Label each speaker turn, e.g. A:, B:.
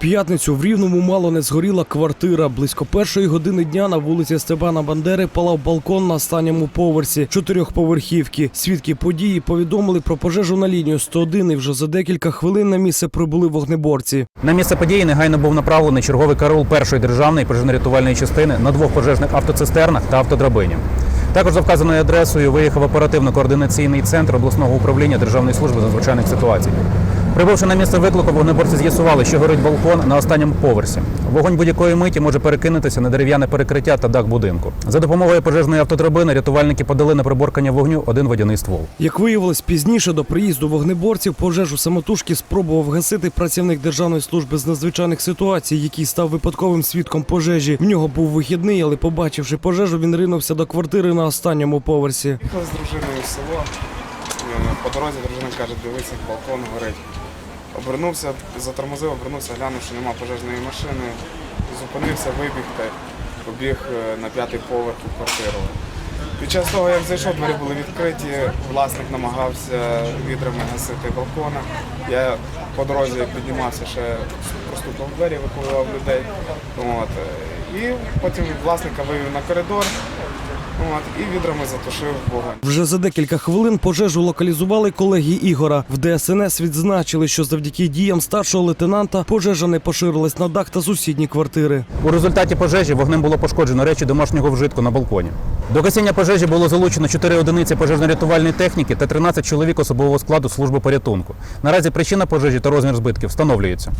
A: п'ятницю в Рівному мало не згоріла квартира. Близько першої години дня на вулиці Степана Бандери палав балкон на останньому поверсі чотирьохповерхівки. Свідки події повідомили про пожежу на лінію 101 і вже за декілька хвилин на місце прибули вогнеборці.
B: На місце події негайно був направлений черговий караул першої державної пожежно-рятувальної частини на двох пожежних автоцистернах та автодрабині. Також за вказаною адресою виїхав оперативно-координаційний центр обласного управління Державної служби надзвичайних ситуацій. Прибувши на місце виклику, вогнеборці з'ясували, що горить балкон на останньому поверсі. Вогонь будь-якої миті може перекинутися на дерев'яне перекриття та дах будинку. За допомогою пожежної автодрабини рятувальники подали на приборкання вогню один водяний ствол.
A: Як виявилось пізніше до приїзду вогнеборців, пожежу самотужки спробував гасити працівник Державної служби з надзвичайних ситуацій, який став випадковим свідком пожежі. В нього був вихідний, але побачивши пожежу, він ринувся до квартири на останньому поверсі.
C: Їхав з дружиною в село. Е, По дорозі дружина каже, дивись, як балкон горить. Обернувся, затормозив, обернувся, глянув, що нема пожежної машини. Зупинився, вибіг та побіг е, на п'ятий поверх у квартиру. Під час того, як зайшов, двері були відкриті, власник намагався відрами гасити балкона. Я по дорозі піднімався, ще простукав в двері, евакуював людей. От. І потім власника вивів на коридор от, і відрами затушив вогонь.
A: Вже за декілька хвилин пожежу локалізували колеги Ігора. В ДСНС відзначили, що завдяки діям старшого лейтенанта пожежа не поширилась на дах та сусідні квартири.
B: У результаті пожежі вогнем було пошкоджено речі домашнього вжитку на балконі. До гасіння пожежі було залучено 4 одиниці пожежно-рятувальної техніки та 13 чоловік особового складу служби порятунку. Наразі причина пожежі та розмір збитків встановлюється.